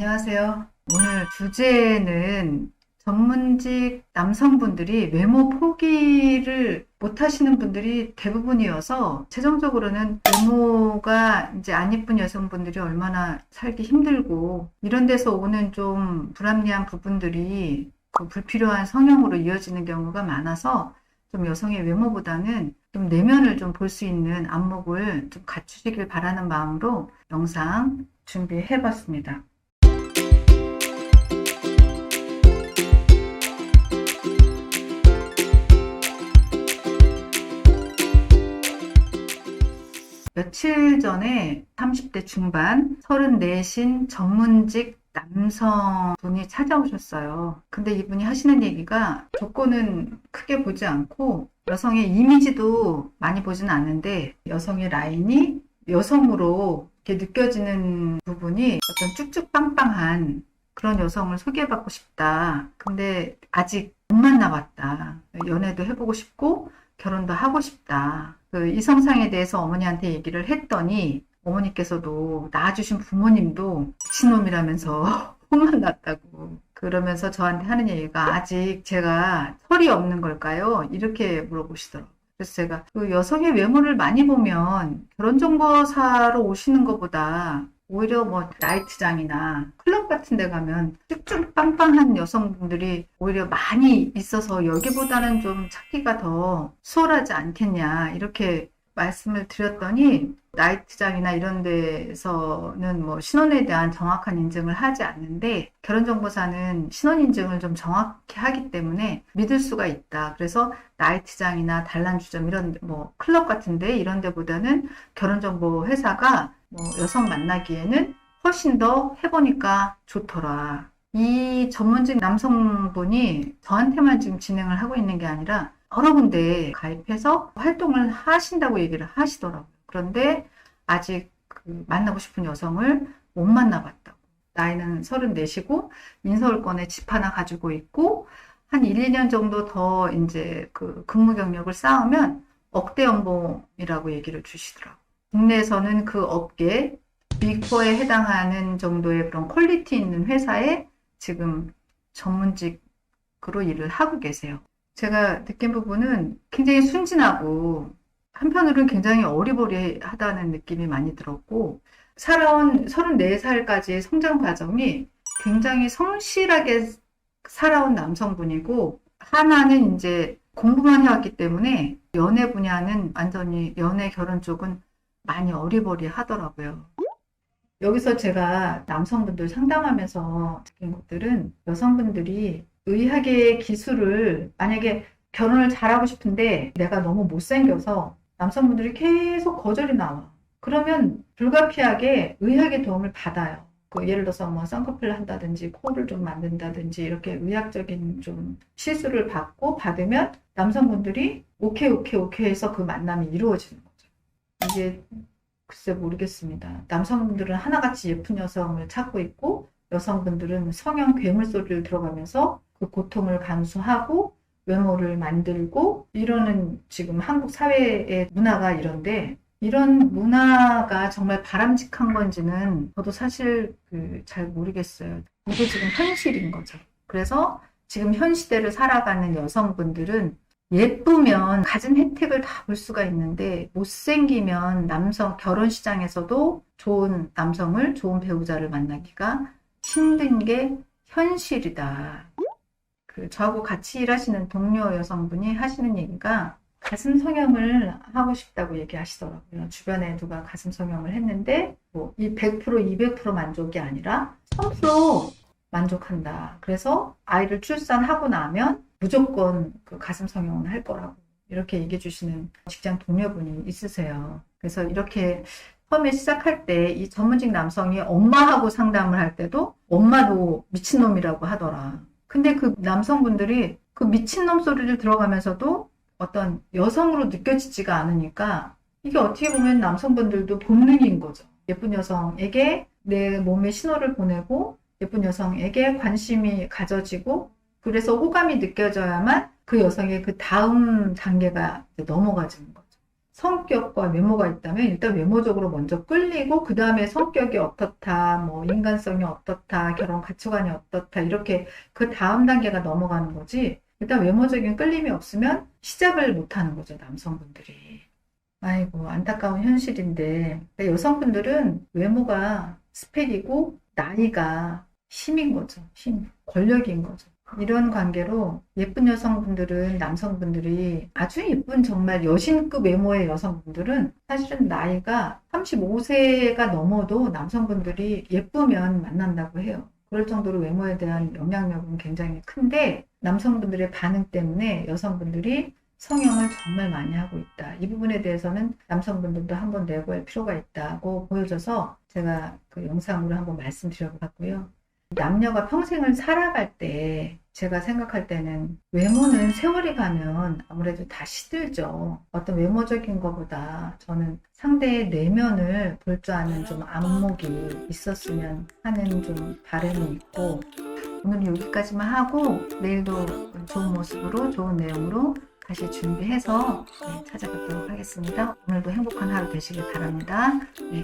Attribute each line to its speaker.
Speaker 1: 안녕하세요. 오늘 주제는 전문직 남성분들이 외모 포기를 못 하시는 분들이 대부분이어서 최종적으로는 외모가 이제 안 예쁜 여성분들이 얼마나 살기 힘들고 이런 데서 오는 좀 불합리한 부분들이 그 불필요한 성형으로 이어지는 경우가 많아서 좀 여성의 외모보다는 좀 내면을 좀 볼 수 있는 안목을 좀 갖추시길 바라는 마음으로 영상 준비해 봤습니다. 며칠 전에 30대 중반 34신 전문직 남성분이 찾아오셨어요. 근데 이분이 하시는 얘기가 조건은 크게 보지 않고 여성의 이미지도 많이 보지는 않는데 여성의 라인이 여성으로 이렇게 느껴지는 부분이 어떤 쭉쭉 빵빵한 그런 여성을 소개받고 싶다. 근데 아직 못 만나봤다. 연애도 해보고 싶고 결혼도 하고 싶다. 그 이성상에 대해서 어머니한테 얘기를 했더니 어머니께서도 낳아주신 부모님도 미친놈이라면서 혼만 났다고 그러면서 저한테 하는 얘기가 아직 제가 철이 없는 걸까요? 이렇게 물어보시더라고요. 그래서 제가 그 여성의 외모를 많이 보면 결혼정보사로 오시는 것보다 오히려 뭐 나이트장이나 클럽 같은 데 가면 쭉쭉 빵빵한 여성분들이 오히려 많이 있어서 여기보다는 좀 찾기가 더 수월하지 않겠냐 이렇게 말씀을 드렸더니 나이트장이나 이런 데서는 뭐 신원에 대한 정확한 인증을 하지 않는데 결혼정보사는 신원 인증을 좀 정확히 하기 때문에 믿을 수가 있다. 그래서 나이트장이나 단란주점 이런 뭐 클럽 같은데 이런 데보다는 결혼정보 회사가 뭐 여성 만나기에는 훨씬 더 해보니까 좋더라. 이 전문직 남성분이 저한테만 지금 진행을 하고 있는 게 아니라 여러 군데 가입해서 활동을 하신다고 얘기를 하시더라고요. 그런데 아직 그 만나고 싶은 여성을 못 만나봤다고. 나이는 34시고 민서울권에 집 하나 가지고 있고 한 1, 2년 정도 더 이제 그 근무 경력을 쌓으면 억대 연봉이라고 얘기를 주시더라고요. 국내에서는 그 업계 빅4에 해당하는 정도의 그런 퀄리티 있는 회사에 지금 전문직으로 일을 하고 계세요. 제가 느낀 부분은 굉장히 순진하고 한편으로는 굉장히 어리버리하다는 느낌이 많이 들었고 살아온 34살까지의 성장 과정이 굉장히 성실하게 살아온 남성분이고 하나는 이제 공부만 해왔기 때문에 연애 분야는 완전히 연애 결혼 쪽은 많이 어리버리 하더라고요. 여기서 제가 남성분들 상담하면서 느낀 것들은 여성분들이 의학의 기술을 만약에 결혼을 잘하고 싶은데 내가 너무 못생겨서 남성분들이 계속 거절이 나와. 그러면 불가피하게 의학의 도움을 받아요. 그 예를 들어서 뭐 쌍꺼풀을 한다든지 코를 좀 만든다든지 이렇게 의학적인 좀 시술을 받고 받으면 남성분들이 오케이 오케이 오케이 해서 그 만남이 이루어지는 거죠. 이게 글쎄 모르겠습니다. 남성분들은 하나같이 예쁜 여성을 찾고 있고 여성분들은 성형 괴물 소리를 들어가면서 그 고통을 감수하고 외모를 만들고 이러는 지금 한국 사회의 문화가 이런데 이런 문화가 정말 바람직한 건지는 저도 사실 그 잘 모르겠어요. 이게 지금 현실인 거죠. 그래서 지금 현 시대를 살아가는 여성분들은 예쁘면 가진 혜택을 다 볼 수가 있는데 못생기면 남성 결혼 시장에서도 좋은 남성을 좋은 배우자를 만나기가 힘든 게 현실이다. 그 저하고 같이 일하시는 동료 여성분이 하시는 얘기가 가슴 성형을 하고 싶다고 얘기하시더라고요. 주변에 누가 가슴 성형을 했는데 뭐 이 100% 200% 만족이 아니라 3% 만족한다. 그래서 아이를 출산하고 나면 무조건 그 가슴 성형을 할 거라고 이렇게 얘기해 주시는 직장 동료분이 있으세요. 그래서 이렇게 처음에 시작할 때 이 전문직 남성이 엄마하고 상담을 할 때도 엄마도 미친놈이라고 하더라. 근데 그 남성분들이 그 미친놈 소리를 들어가면서도 어떤 여성으로 느껴지지가 않으니까 이게 어떻게 보면 남성분들도 본능인 거죠. 예쁜 여성에게 내 몸에 신호를 보내고 예쁜 여성에게 관심이 가져지고 그래서 호감이 느껴져야만 그 여성의 그 다음 단계가 넘어가지는 거죠. 성격과 외모가 있다면 일단 외모적으로 먼저 끌리고 그 다음에 성격이 어떻다, 뭐 인간성이 어떻다, 결혼 가치관이 어떻다 이렇게 그 다음 단계가 넘어가는 거지. 일단 외모적인 끌림이 없으면 시작을 못 하는 거죠, 남성분들이. 아이고, 안타까운 현실인데 그러니까 여성분들은 외모가 스펙이고 나이가 힘인 거죠. 힘, 권력인 거죠. 이런 관계로 예쁜 여성분들은 남성분들이 아주 예쁜 정말 여신급 외모의 여성분들은 사실은 나이가 35세가 넘어도 남성분들이 예쁘면 만난다고 해요. 그럴 정도로 외모에 대한 영향력은 굉장히 큰데 남성분들의 반응 때문에 여성분들이 성형을 정말 많이 하고 있다. 이 부분에 대해서는 남성분들도 한번 내고할 필요가 있다고 보여져서 제가 그 영상으로 한번 말씀드려 봤고요. 남녀가 평생을 살아갈 때 제가 생각할 때는 외모는 세월이 가면 아무래도 다 시들죠. 어떤 외모적인 것보다 저는 상대의 내면을 볼 줄 아는 좀 안목이 있었으면 하는 좀 바람이 있고 오늘 여기까지만 하고 내일도 좋은 모습으로 좋은 내용으로 다시 준비해서 네, 찾아뵙도록 하겠습니다. 오늘도 행복한 하루 되시길 바랍니다. 네,